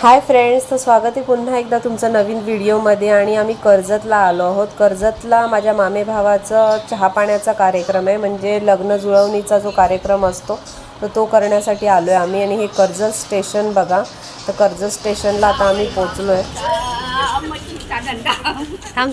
Hi friends तर स्वागत आहे पुन्हा एकदा तुमचं नवीन व्हिडिओमध्ये आणि आम्ही कर्जतला आलो आहोत. कर्जतला माझ्या मामे भावाचं चहा पाण्याचा कार्यक्रम आहे म्हणजे लग्न जुळवणीचा जो कार्यक्रम असतो तर तो करण्यासाठी आलो आहे आम्ही आणि हे कर्जत स्टेशन बघा. तर कर्जत स्टेशनला आता आम्ही पोचलो आहे थांब थांब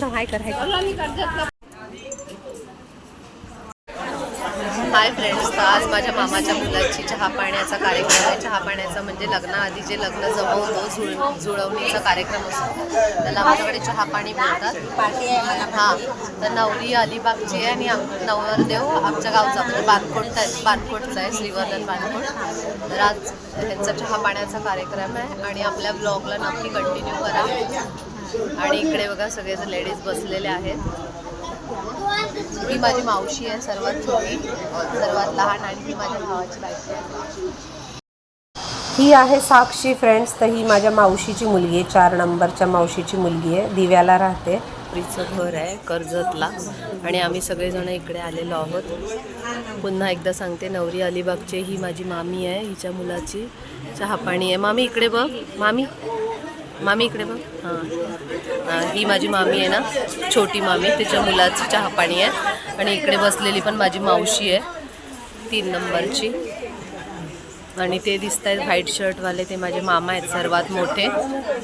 हाय फ्रेंड्स तर आज माझ्या मामाच्या मुलाची चहा पाण्याचा कार्यक्रम आहे. चहा पाण्याचा म्हणजे लग्नाआधी जे लग्न जमवतो जुळ जुळवणीचा कार्यक्रम असतो त्याला आमच्याकडे चहा पाणी बोलतात हां तर नवरी अलिबागची आहे आणि आम नवरदेव आमच्या गावचा म्हणजे बानकोट बानकोटचा आहे श्रीवर्धन बानकोट तर आज ह्यांचा चहा पाण्याचा कार्यक्रम आहे आणि आपल्या ब्लॉगला नक्की कंटिन्यू करा. आणि इकडे बघा सगळेजण लेडीज बसलेले आहेत. ही माझी मावशी आहे सर्वात छोटी सर्वात लहान आणि ही माझ्या भावाची बायको आहे. ही आहे साक्षी फ्रेंड्स तर ही माझ्या मावशीची मुलगी आहे चार नंबरच्या मावशीची मुलगी आहे. दिव्याला राहते. पुरीचं घर आहे कर्जतला आणि आम्ही सगळेजण इकडे आलेलो आहोत. पुन्हा एकदा सांगते नवरी अलिबागचे ही माझी मामी आहे हिच्या मुलाची चहा पाणी आहे. मामी इकडे बघ. मामी मामी इकडे बघ. हां. ही माझी मामी आहे ना छोटी मामी. तिच्या मुलाची चहा पाणी आहे. आणि इकडे बसलेली पण माझी मावशी आहे तीन नंबरची. आणि ते दिसत आहेत व्हाईट शर्टवाले. ते माझे मामा आहेत सर्वात मोठे.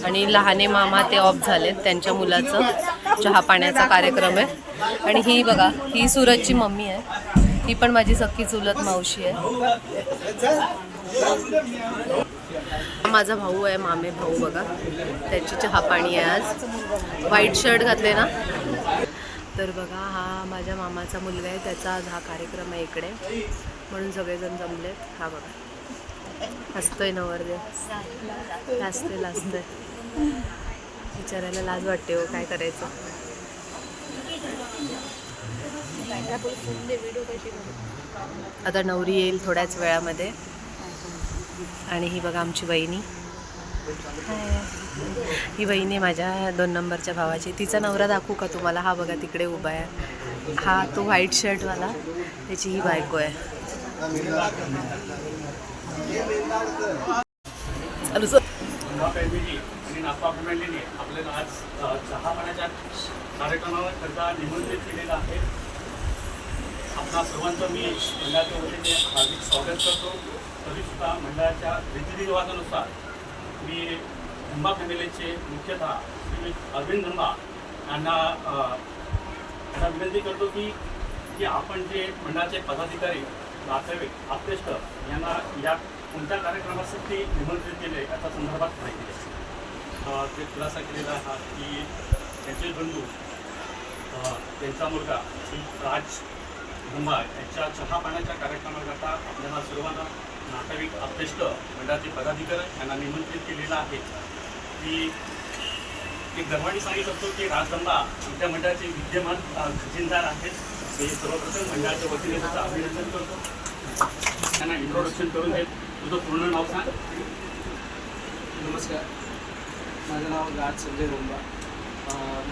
आणि लहाने मामा ते ऑफ झालेत त्यांच्या मुलाचं चहा पाण्याचा कार्यक्रम आहे. आणि ही बघा ही सूरजची मम्मी आहे. ही पण माझी सख्खी चुलत मावशी आहे. माझा भाऊ आहे मामे भाऊ बघा. त्याची चहा पाणी आहे आज. व्हाईट शर्ट घातले ना? तर बघा हा माझ्या मामाचा मुलगा आहे. त्याचा आज हा कार्यक्रम आहे इकडे. म्हणून सगळेजण जमलेत हा बघा. हसतोय नवरदेव. लाजतोय लाजतोय विचारायला लाज वाटते हो काय करायचं? आता नवरी येईल थोड्याच वेळामध्ये. आणि ही बघा आमची वहिनी. ही ही आहे माझ्या दोन नंबरच्या भावाची. तिचा नवरा दाखवू का तुम्हाला? हा बघा तिकडे उभा आहे. हा तो व्हाईट शर्टवाला त्याची ही बायको आहे. आपल्याला आज चहा पाण्याच्या कार्यक्रमावर करता निमंत्रित आहे. सर्वांचं मी मंडळाच्या वतीने हार्दिक स्वागत करतो. संस्था मंडळाच्या रीतिरिवाजानुसार मी धंबा फॅमिलीचे मुख्यतः श्री अरविंद धंबा यांना अ, विनंती करतो की की आपण जे मंडळाचे पदाधिकारी नातेवाईक आप्तेष्ट यांना या कोणत्या कार्यक्रमासाठी निमंत्रित केले याच्या संदर्भात माहिती ते खुलासा केलेला हा की त्यांचे बंधू त्यांचा मुलगा श्री राज धुंबा यांच्या चहा पाण्याच्या कार्यक्रमाकरता आपल्याला सर्वांना नातेवाईक अध्यक्ष मंडळाचे पदाधिकारी यांना निमंत्रित केलेलं आहे. की एक गर्वाने सांगू शकतो की राजदंबा आमच्या मंडळाचे विद्यमान खजिनदार आहेत. ते सर्वप्रथम मंडळाच्या वतीने त्याचं अभिनंदन करतो. त्यांना इंट्रोडक्शन करून देत तुझं पूर्ण नाव सांग. नमस्कार. माझं नाव राज संजय रोंबा.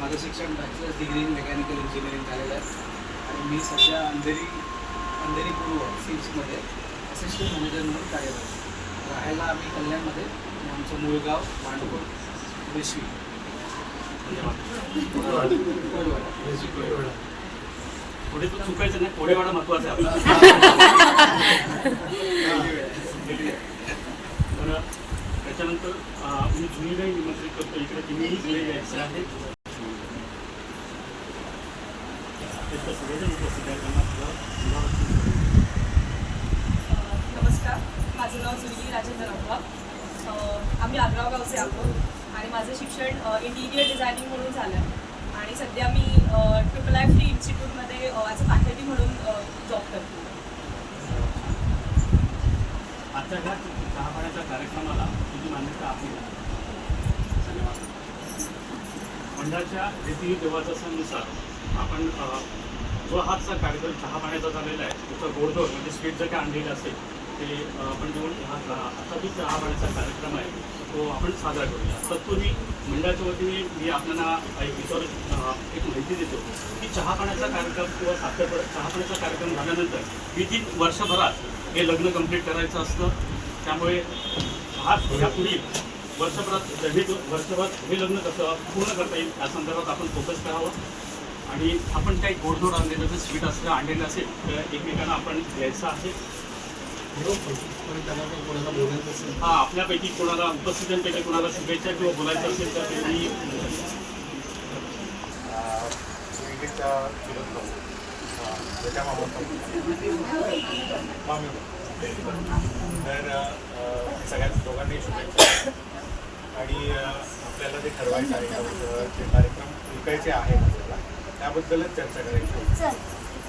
माझं शिक्षण bachelors degree in mechanical engineering झालेलं आहे. आणि मी सध्या अंधेरी अंधेरी पूर्व सीट्समध्ये असिस्टंट मॅनेजर म्हणून कार्यरत राहायला आम्ही कल्याणमध्ये आमचं मूळ गाव मांडकोट रेशवी पुढे तू चुकायचं नाही कोडेवाडा महत्वाचं आहे आपला. तर त्याच्यानंतर अं, मी जुनीलाही निमंत्रित करतो. इकडे तिन्ही जुने यायचे आहेत. उपस्थित आहे त्यांना नमस्कार. माझं नाव जुली राजेंद्र रंगवा आम्ही आग्राव गावचे आहोत आणि माझं शिक्षण इंटिरियर डिझायनिंग म्हणून झालं आहे आणि सध्या मी ट्रिपल आय फ्री इन्स्टिट्यूटमध्ये ॲज अ फॅकल्टी म्हणून जॉब करते. आजच्या ह्या चहा कार्यक्रमाला तुझी मान्यता आहे. मंडळाच्या रीती देवाचानुसार आपण जो हाचा कार्यक्रम चहा पाण्याचा झालेला आहे त्याचा गोडधोड म्हणजे स्वीट जर काय आणलेलं असेल ते आपण घेऊन हा आता जो चहा पाण्याचा कार्यक्रम आहे तो आपण साजरा करूया. तत्पूर्वी मंडळाच्या वतीने मी आपल्याला एक विचार एक माहिती देतो की चहा पाण्याचा कार्यक्रम किंवा साखर चहा पाण्याचा कार्यक्रम झाल्यानंतर विदिन वर्षभरात हे लग्न कंप्लीट करायचं असतं. त्यामुळे हा यापुढील वर्षभरात हे वर्षभरात वर्षभर हे लग्न कसं पूर्ण करता येईल या संदर्भात आपण फोकस करावं. आणि आपण काही गोडधोड आणलेलं जर स्वीट असलं आणलेलं असेल तर एकमेकांना आपण द्यायचं असेल हा आपल्यापैकी कोणाला उपस्थितांपैकी कोणाला शुभेच्छा किंवा बोलायचं असेल तर त्यांनी तर सगळ्याच दोघांनी शुभेच्छा. आणि आपल्याला जे ठरवायचं आहे त्याबद्दल जे कार्यक्रम विकायचे आहेत आपल्याला त्याबद्दलच चर्चा करायची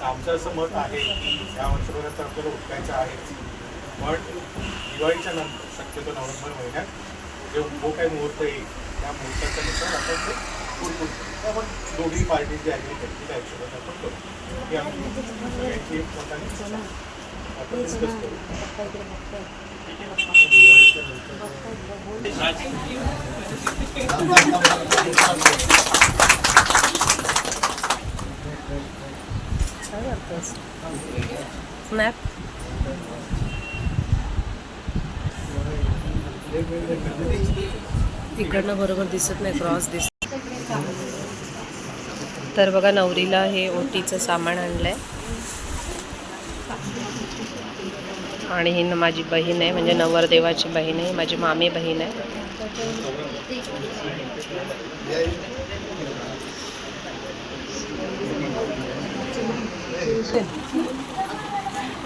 आमचं असं मत आहे की या वर्षभरात तर आपल्याला उठवायचं आहे पण दिवाळीच्या नंतर शक्यतो नोव्हेंबर महिन्यात जे जो काही मुहूर्त येईल त्या मुहूर्ताच्या नुसार आपण ते पुढे करू आपण दोन्ही पार्टी जे ॲग्री करतील त्या हिशोबाने आपण करू. ही आमची सगळ्यांची एक आहे. आपण डिस्कस करू. स्नॅप इकडनं बरोबर दिसत नाही क्रॉस दिसत तर बघा नवरीला हे ओटीचं सामान आणलंय. आणि ही न- माझी बहीण आहे म्हणजे नवरदेवाची बहीण आहे माझी मामी बहीण आहे.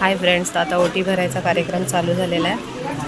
हाय फ्रेंड्स आता ओटी भरायचा कार्यक्रम चालू झालेला आहे.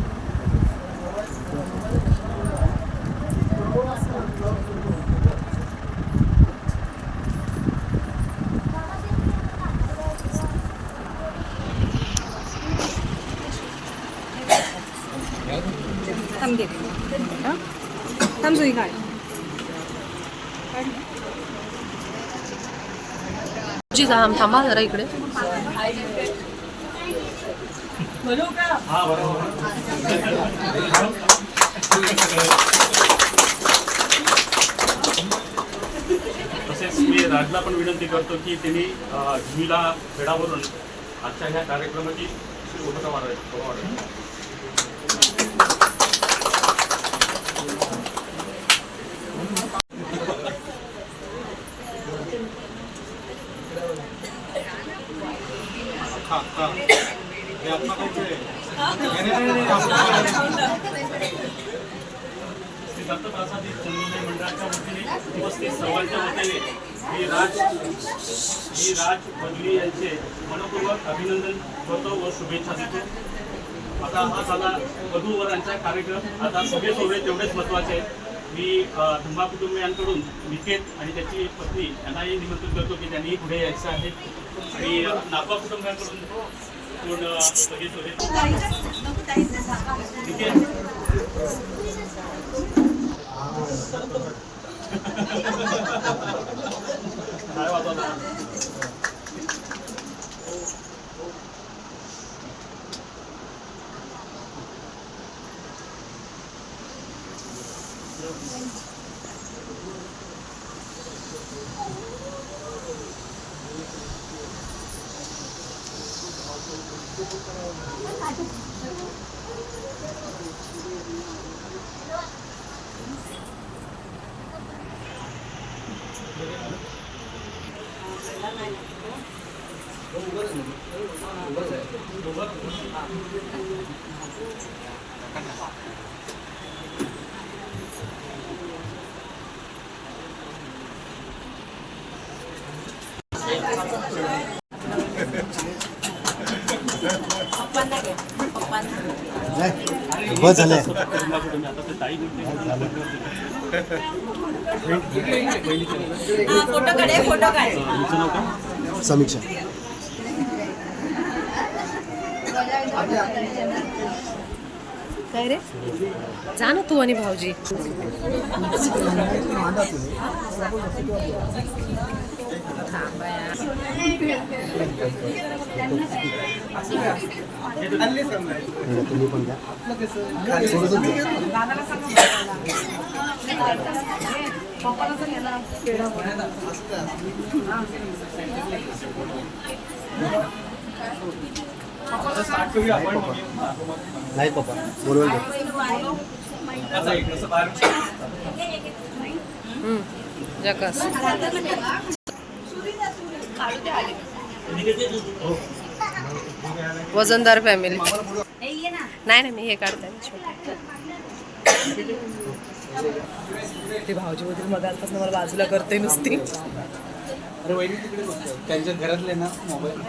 थांब सुई काढ जी थांबा जरा इकडे बोलू का? हा बरोबर. तसेच मी राजला पण विनंती करतो की त्यांनी झुईला खेळावरून आजच्या ह्या कार्यक्रमाची भूमिका वाढवायची हा हा. श्री दत्तप्रसादी मंडळाच्या वतीने उपस्थित सर्वांच्या वतीने मी राज मी राज बदली यांचे मनपूर्वक अभिनंदन करतो व शुभेच्छा देतो आता हा झाला वधूवरांचा कार्यक्रम आता सगळे सोहळे तेवढेच महत्त्वाचे मी अ, धुंबा कुटुंबियांकडून निकेत आणि त्याची पत्नी यांनाही निमंत्रित करतो की त्यांनी पुढे यायचं आहे आणि नापा कुटुंबियांकडून कोण अ, सगळे सोहळे निकेत काय वाजवलं बस झाले. फोटो काढे फोटो समीक्षा. काय रे? जा ना तू आणि भाऊजी. यार. आपण नाही पप्पा बोलवलं जकास वजनदार फॅमिली नाही नाही मी हे काढते ते भाऊजी वगैरे मगालपासून मला बाजूला करते नुसती. अरे वहिनी तिकडे बघतो त्यांच्या घरातले ना मोबाईल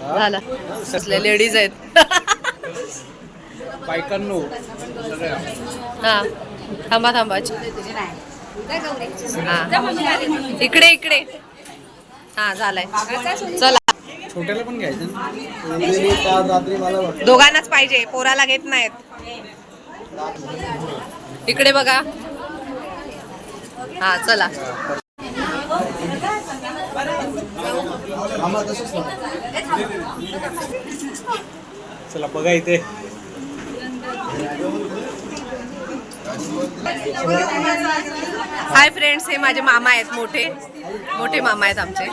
झाला. कसले लेडीज आहेत. बायकांनो सगळ्या. हा थांबा थांबा. हा. इकडे इकडे. हा झालाय. चला. छोट्याला पण घ्यायचं दोघांनाच पाहिजे पोराला घेत नाहीत. इकडे बघा. हा चला. चला बघा इथे. हाय फ्रेंड्स हे माझे मामा आहेत मोठे. मोठे मामा आहेत आमचे.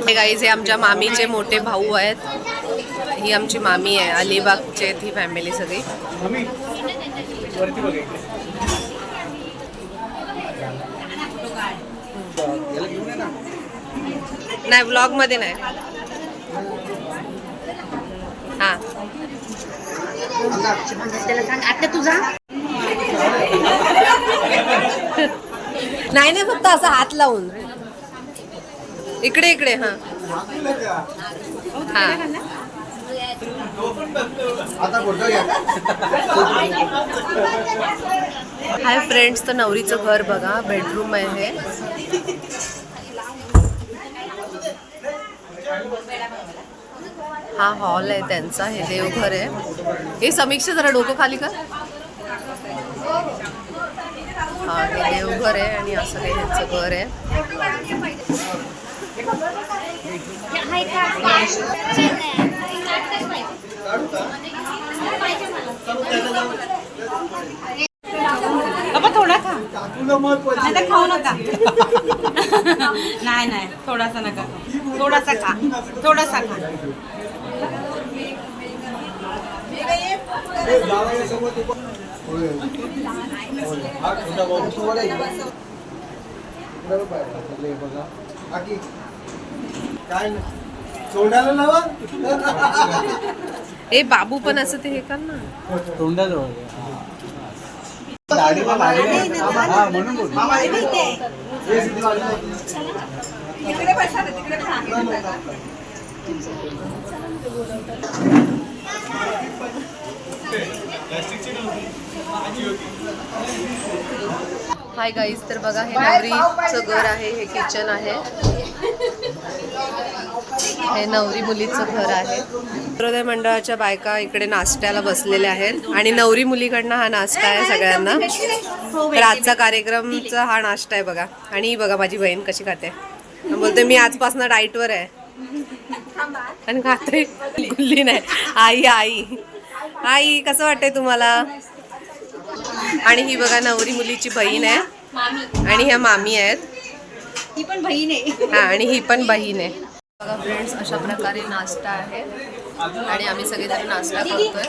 हे गाईज हे आमच्या मामीचे मोठे भाऊ आहेत. ही आमची मामी आहे अलिबागचे आहेत ही फॅमिली सगळी. नाही वरती नाही. व्लॉगमध्ये नाही हा नाही नाही फक्त असं हात लावून. इकडे इकडे हा. हा. हाय फ्रेंड्स तर नवरीचं घर बघा. बेडरूम आहे हे. हा हॉल आहे त्यांचा. हे देवघर आहे. हे समीक्षा जरा डोकं खाली का हा हे देवघर आहे आणि असं काही ह्यांचं घर आहे. नाही तर खाऊ नका. नाही नाही थोडासा नका. थोडासा खा. थोडासा खा हा छोटा भाऊ तू बोला इकडे. इकडे बघ बाहेर. इकडे बघा. आकी. काय नाही. तोंडाला लावा ए बाबू पण असं ते हे कर ना. तोंडाजवळ. हा. हे. तिकडे बसा तिकडे पण आहे. हाय गाईज तर बघा हे नवरीचं घर आहे हे किचन आहे. हे नवरी मुलीचं घर आहे. हृदय मंडळाच्या बायका इकडे नाश्त्याला बसलेल्या आहेत आणि नवरी मुलीकडनं हा नाश्ता आहे सगळ्यांना. तर आजचा कार्यक्रमचा हा नाश्ता आहे बघा. आणि बघा माझी बहीण कशी खाते. बोलते मी आजपासून डाईटवर आहे. आणि खाते. गुल्ली नाही. आई आई. आई कसं वाटतंय तुम्हाला? आणि ही बघा नवरी मुलीची बहीण आहे. आणि ह्या मामी आहेत. ही पण बहीण आहे. हा आणि ही पण बहीण आहे. बघा फ्रेंड्स अशा प्रकारे नाश्ता आहे. आणि आम्ही सगळेजण नाश्ता करतोय.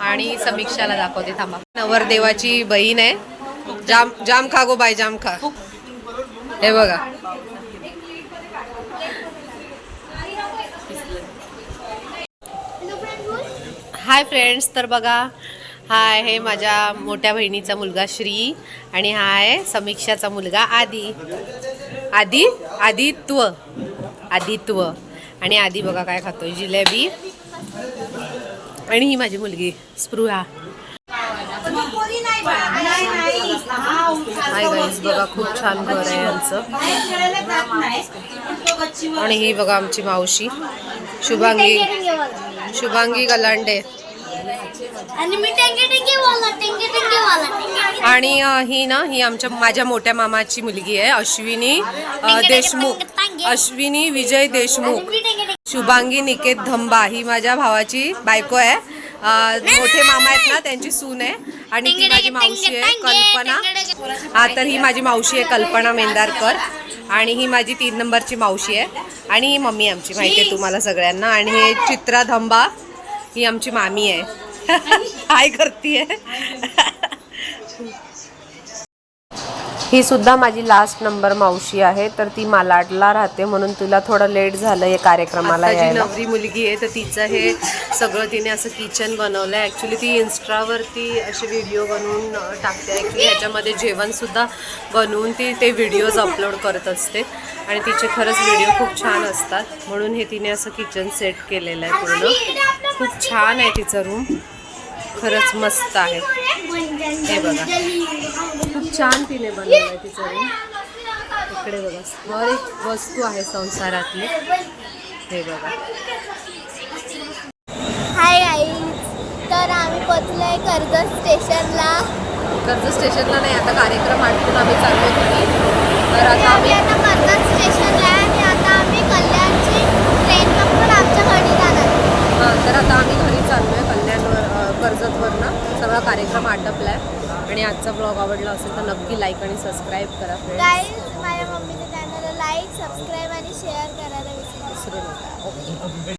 आणि समीक्षाला दाखवते थांबा. नवरदेवाची बहीण आहे. जाम जाम खा गो बाय जाम खा. हे बघा. हाय फ्रेंड्स तर बघा हा आहे माझ्या मोठ्या बहिणीचा मुलगा श्री आणि हा आहे समीक्षाचा मुलगा आदी. आदी आदित्व आदित्व. आणि आदी बघा काय खातोय जिलेबी. आणि ही माझी मुलगी स्पृहा. हाय गाईज बघा खूप छान घर आहे यांचं. आणि ही बघा आमची मावशी. शुभांगी शुभांगी गलांडे. आणि ही ना ही आमच्या माझ्या मोठ्या मामाची मुलगी आहे अश्विनी देशमुख अश्विनी विजय देशमुख. शुभांगी निकेत धंबा ही माझ्या भावाची बायको आहे. मोठे मामा आहेत ना त्यांची सून आहे. आणि ती माझी मावशी आहे कल्पना. हा तर ही माझी मावशी आहे कल्पना मेंदारकर. आणि ही माझी तीन नंबरची मावशी आहे. आणि ही मम्मी आमची माहिती आहे तुम्हाला सगळ्यांना. आणि हे चित्रा धंबा ही आमची मामी आहे. काय करतीये. ही सुद्धा माझी लास्ट नंबर मावशी आहे. तर ती मालाडला राहते म्हणून तिला थोडं लेट झालं या कार्यक्रमाला जी नवरी मुलगी आहे तर तिचं हे सगळं तिने असं किचन बनवलं आहे ॲक्च्युली ती इन्स्टावरती असे व्हिडिओ बनवून टाकते. ॲक्च्युली ह्याच्यामध्ये जेवणसुद्धा बनवून ती ते व्हिडिओज अपलोड करत असते. आणि तिचे खरंच व्हिडिओ खूप छान असतात. म्हणून हे तिने असं किचन सेट केलेलं आहे पूर्ण. खूप छान आहे तिचं रूम खरंच मस्त आहे. हे बघा. छान तिने बनवलं तिचं रूम इकडे बघा. हर एक वस्तू आहे संसारातली. हे बघा. हाय गाईज तर आम्ही पोचलोय कर्जत स्टेशनला. कर्ज स्टेशनला नाही आता कार्यक्रम आटपून आम्ही चाललो घरी. तर आता आम्ही आम्ही आता कर्जत स्टेशनला आहे आणि आता आम्ही कल्याणची ट्रेन पकडून आमच्या घरी जाणार. हां तर आता आम्ही घरी चाललो आहे कल्याणवर कर्जतवरनं. सगळा कार्यक्रम आटपला आहे आणि आजचा ब्लॉग आवडला असेल तर नक्की लाईक आणि सबस्क्राईब करा फ्रेंड्स माझ्या मम्मीच्या चॅनलला लाईक सबस्क्राईब आणि शेअर करायला. विसरू नका. ओके